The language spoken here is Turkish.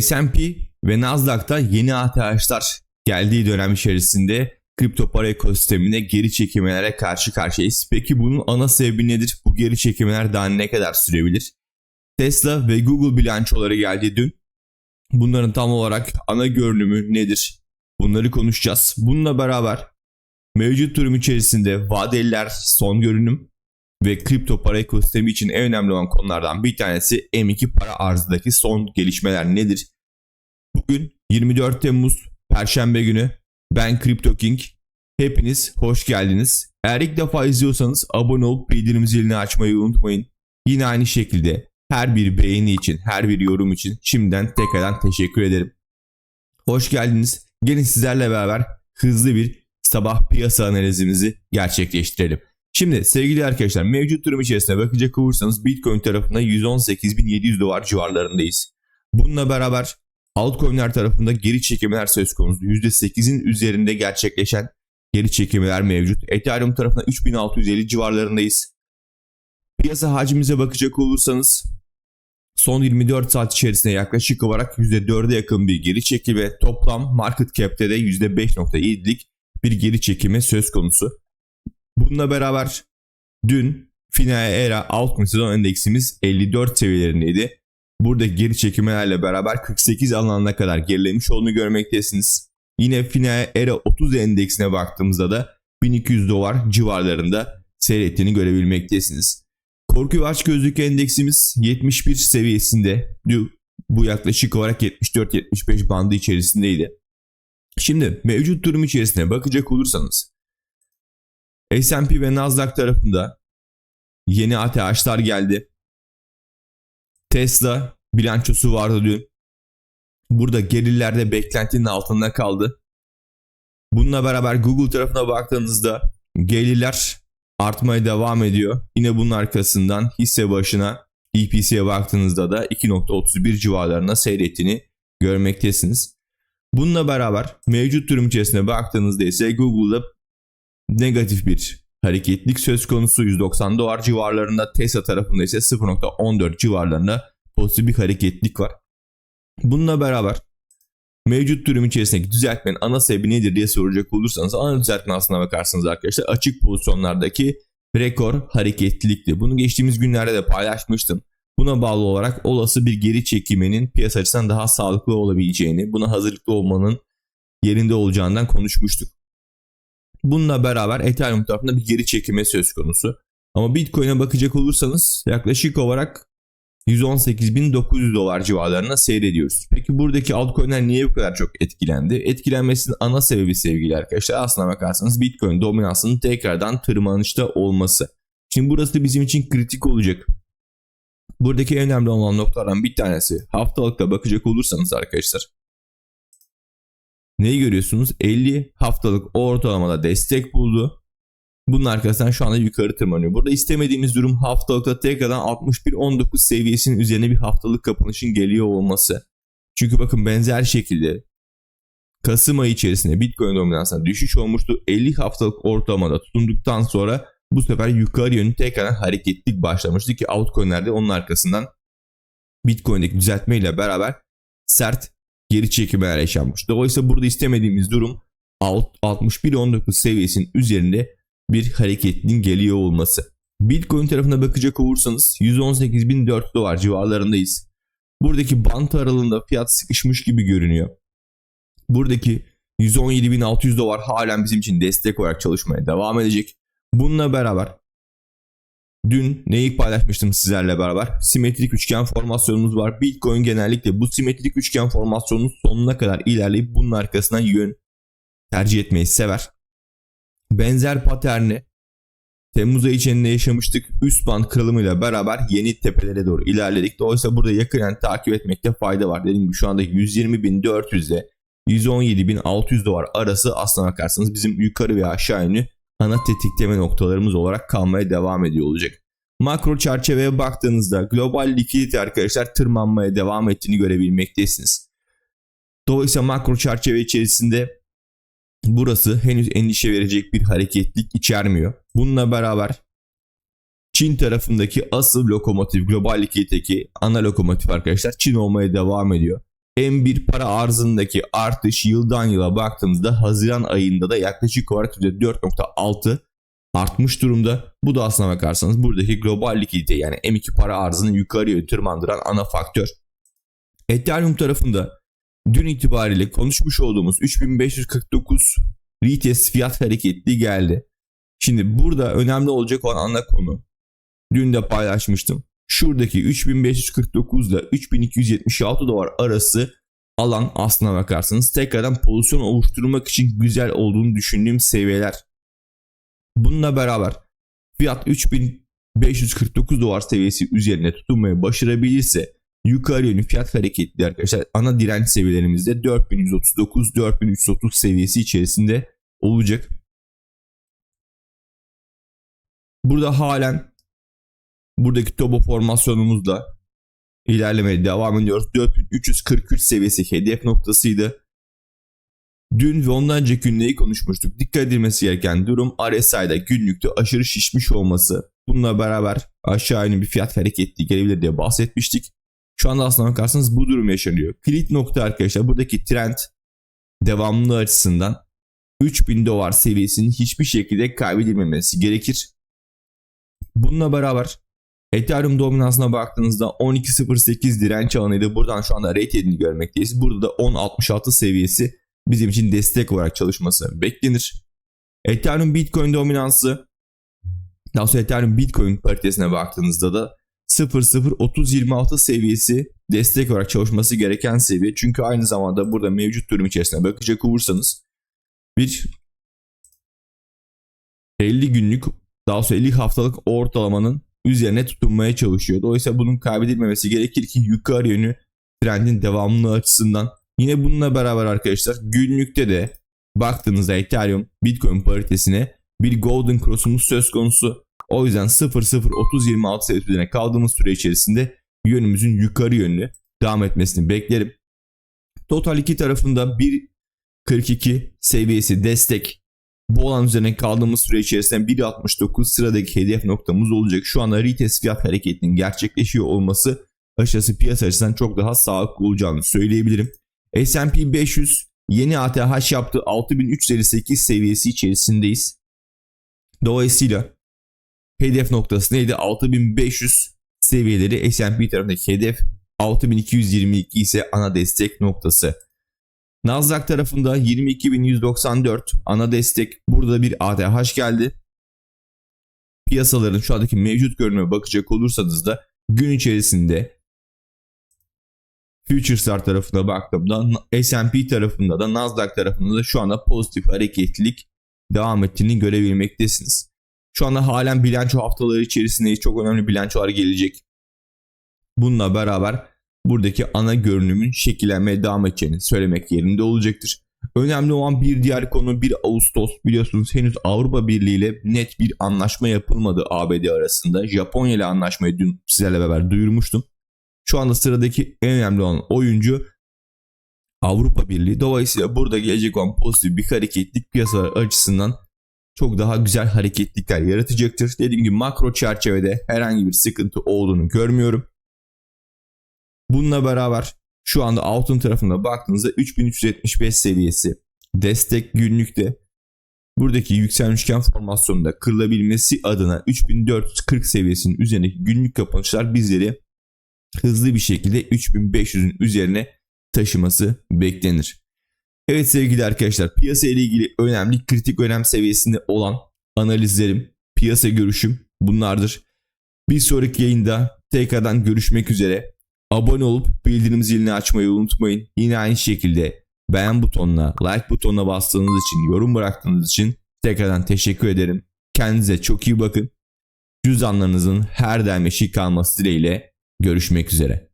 S&P ve Nasdaq'ta yeni ATH'lar geldiği dönem içerisinde kripto para ekosistemine geri çekilmelere karşı karşıyayız. Peki bunun ana sebebi nedir? Bu geri çekilmeler daha ne kadar sürebilir? Tesla ve Google bilançoları geldi dün. Bunların tam olarak ana görünümü nedir? Bunları konuşacağız. Bununla beraber mevcut durum içerisinde vadeliler son görünüm ve kripto para ekosistemi için en önemli olan konulardan bir tanesi M2 para arzındaki son gelişmeler nedir? Bugün 24 Temmuz Perşembe günü ben Crypto King. Hepiniz hoş geldiniz. Eğer ilk defa izliyorsanız abone olup bildirim zilini açmayı unutmayın. Yine aynı şekilde her bir beğeni için, her bir yorum için şimdiden tekrardan teşekkür ederim. Hoş geldiniz. Gelin sizlerle beraber hızlı bir sabah piyasa analizimizi gerçekleştirelim. Şimdi sevgili arkadaşlar mevcut durum içerisinde bakacak olursanız Bitcoin tarafında 118.700 dolar civarlarındayız. Bununla beraber altcoin'ler tarafında geri çekimler söz konusu. %8'in üzerinde gerçekleşen geri çekimler mevcut. Ethereum tarafında 3650 civarlarındayız. Piyasa hacmimize bakacak olursanız son 24 saat içerisinde yaklaşık olarak %4'e yakın bir geri çekilme toplam market cap'te de %5.7'lik bir geri çekilme söz konusu. Bununla beraber dün Finaya Era altcoin sezon endeksimiz 54 seviyelerindeydi. Burada geri çekilmelerle beraber 48 alanına kadar gerilemiş olduğunu görmektesiniz. Yine Finaya Era 30 endeksine baktığımızda da 1200 dolar civarlarında seyrettiğini görebilmektesiniz. Korku ve açgözlük endeksimiz 71 seviyesinde. Bu yaklaşık olarak 74-75 bandı içerisindeydi. Şimdi mevcut durum içerisine bakacak olursanız S&P ve Nasdaq tarafında yeni ATH'lar geldi. Tesla bilançosu vardı dün. Burada gerilerde beklentinin altında kaldı. Bununla beraber Google tarafına baktığınızda gelirler artmaya devam ediyor. Yine bunun arkasından hisse başına EPC'ye baktığınızda da 2.31 civarlarına seyrettiğini görmektesiniz. Bununla beraber mevcut durum içerisinde baktığınızda ise Google'da negatif bir hareketlik söz konusu 190 dolar civarlarında Tesla tarafında ise 0.14 civarlarında pozitif bir hareketlik var. Bununla beraber mevcut durum içerisindeki düzeltmenin ana sebebi nedir diye soracak olursanız ana düzeltme aslına bakarsanız arkadaşlar açık pozisyonlardaki rekor hareketlilikti. Bunu geçtiğimiz günlerde de paylaşmıştım. Buna bağlı olarak olası bir geri çekilmenin piyasa açısından daha sağlıklı olabileceğini, buna hazırlıklı olmanın yerinde olacağından konuşmuştuk. Bununla beraber Ethereum tarafında bir geri çekilme söz konusu. Ama Bitcoin'e bakacak olursanız yaklaşık olarak 118.900 dolar civarlarına seyrediyoruz. Peki buradaki altcoin'ler niye bu kadar çok etkilendi? Etkilenmesinin ana sebebi sevgili arkadaşlar aslına bakarsanız Bitcoin dominansının tekrardan tırmanışta olması. Şimdi burası bizim için kritik olacak. Buradaki en önemli olan noktalardan bir tanesi haftalıkta bakacak olursanız arkadaşlar. Neyi görüyorsunuz? 50 haftalık ortalamada destek buldu. Bunun arkasından şu anda yukarı tırmanıyor. Burada istemediğimiz durum haftalıkta tekrardan 61.19 seviyesinin üzerine bir haftalık kapanışın geliyor olması. Çünkü bakın benzer şekilde Kasım ayı içerisinde Bitcoin dominansına düşüş olmuştu. 50 haftalık ortalamada tutunduktan sonra bu sefer yukarı yönlü tekrardan hareketlik başlamıştı ki altcoin'lerde onun arkasından Bitcoin'deki düzeltmeyle beraber sert geri çekimler yaşanmış. Dolayısıyla burada istemediğimiz durum 61.19 seviyesinin üzerinde bir hareketliğin geliyor olması. Bitcoin tarafına bakacak olursanız 118.400 dolar civarlarındayız. Buradaki bant aralığında fiyat sıkışmış gibi görünüyor. Buradaki 117.600 dolar halen bizim için destek olarak çalışmaya devam edecek. Bununla beraber dün neyi paylaşmıştım sizlerle beraber? Simetrik üçgen formasyonumuz var. Bitcoin genellikle bu simetrik üçgen formasyonun sonuna kadar ilerleyip bunun arkasından yön tercih etmeyi sever. Benzer paterni Temmuz ayı içinde yaşamıştık. Üst band kırılımıyla beraber yeni tepelere doğru ilerledik. Dolayısıyla burada yakinen takip etmekte fayda var. Dediğim gibi şu anda 120.400 ile 117.600 dolar arası aslına bakarsanız bizim yukarı ve aşağı yönlü ana tetikleme noktalarımız olarak kalmaya devam ediyor olacak. Makro çerçeveye baktığınızda global likidite arkadaşlar tırmanmaya devam ettiğini görebilmektesiniz. Dolayısıyla makro çerçeve içerisinde burası henüz endişe verecek bir hareketlik içermiyor. Bununla beraber Çin tarafındaki asıl lokomotif global likiditeki ana lokomotif arkadaşlar Çin olmaya devam ediyor. M1 para arzındaki artış yıldan yıla baktığımızda Haziran ayında da yaklaşık olarak %4.6 artmış durumda. Bu da aslına bakarsanız buradaki global likidite yani M2 para arzını yukarıya tırmandıran ana faktör. Ethereum tarafında dün itibariyle konuşmuş olduğumuz 3549 retest fiyat hareketli geldi. Şimdi burada önemli olacak olan ana konu. Dün de paylaşmıştım. Şuradaki 3549 ile 3276 dolar arası alan aslına bakarsanız tekrardan pozisyon oluşturmak için güzel olduğunu düşündüğüm seviyeler. Bununla beraber fiyat 3549 dolar seviyesi üzerine tutunmayı başarabilirse yukarı yönlü fiyat hareketli arkadaşlar ana direnç seviyelerimizde 4139-4330 seviyesi içerisinde olacak. Burada halen buradaki topo formasyonumuzla ilerlemeye devam ediyoruz. 4343 seviyesi hedef noktasıydı. Dün ve ondan önceki gün neyi konuşmuştuk? Dikkat edilmesi gereken durum RSI'da günlükte aşırı şişmiş olması. Bununla beraber aşağı yönlü bir fiyat hareketli gelebilir diye bahsetmiştik. Şu anda aslına bakarsanız bu durum yaşanıyor. Kilit nokta arkadaşlar buradaki trend devamlı açısından 3000 dolar seviyesinin hiçbir şekilde kaybedilmemesi gerekir. Bununla beraber Ethereum dominansına baktığınızda 12.08 direnç alanıydı. Buradan şu anda rate edini görmekteyiz. Burada da 10.66 seviyesi bizim için destek olarak çalışması beklenir. Ethereum Bitcoin dominansı daha sonra Ethereum Bitcoin paritesine baktığınızda da 0.03026 seviyesi destek olarak çalışması gereken seviye. Çünkü aynı zamanda burada mevcut durum içerisine bakacak olursanız bir 50 günlük daha sonra 50 haftalık ortalamanın üzerine tutunmaya çalışıyor. Dolayısıyla bunun kaybedilmemesi gerekir ki yukarı yönü trendin devamlılığı açısından. Yine bununla beraber arkadaşlar günlükte de baktığınızda Ethereum Bitcoin paritesine bir Golden Cross'umuz söz konusu. O yüzden 0.03026 seviyesi üzerine kaldığımız süre içerisinde yönümüzün yukarı yönlü devam etmesini beklerim. Total 2 tarafında 1.42 seviyesi destek bu alan üzerine kaldığımız süre içerisinde 1.69 sıradaki hedef noktamız olacak. Şu anda retest fiyat hareketinin gerçekleşiyor olması aşağısı piyasa açısından çok daha sağlıklı olacağını söyleyebilirim. S&P 500 yeni ATH yaptı 6358 seviyesi içerisindeyiz. Dolayısıyla hedef noktası neydi? 6500 seviyeleri S&P tarafındaki hedef 6222 ise ana destek noktası. Nasdaq tarafında 22.194 ana destek. Burada bir ATH geldi. Piyasaların şu andaki mevcut görünüme bakacak olursanız da gün içerisinde Futures'lar tarafına baktığımda S&P tarafında da Nasdaq tarafında da şu anda pozitif hareketlilik devam ettiğini görebilmektesiniz. Şu anda halen bilanço haftaları içerisinde çok önemli bilançolar gelecek. Bununla beraber buradaki ana görünümün şekillenmeye devam edeceğini söylemek yerinde olacaktır. Önemli olan bir diğer konu 1 Ağustos biliyorsunuz henüz Avrupa Birliği ile net bir anlaşma yapılmadı ABD arasında. Japonya ile anlaşmayı dün sizlerle beraber duyurmuştum. Şu anda sıradaki en önemli olan oyuncu Avrupa Birliği. Dolayısıyla burada gelecek olan pozitif bir hareketlik piyasalar açısından çok daha güzel hareketlikler yaratacaktır. Dediğim gibi makro çerçevede herhangi bir sıkıntı olduğunu görmüyorum. Bununla beraber şu anda altın tarafına baktığınızda 3375 seviyesi destek günlükte buradaki yükselmiş üçgen formasyonunda kırılabilmesi adına 3440 seviyesinin üzerindeki günlük kapanışlar bizleri hızlı bir şekilde 3500'ün üzerine taşıması beklenir. Evet sevgili arkadaşlar piyasa ile ilgili önemli kritik önem seviyesinde olan analizlerim, piyasa görüşüm bunlardır. Bir sonraki yayında tekrardan görüşmek üzere. Abone olup bildirim zilini açmayı unutmayın. Yine aynı şekilde beğen butonuna, like butonuna bastığınız için, yorum bıraktığınız için tekrardan teşekkür ederim. Kendinize çok iyi bakın. Cüzdanlarınızın her daim eşik kalması dileğiyle görüşmek üzere.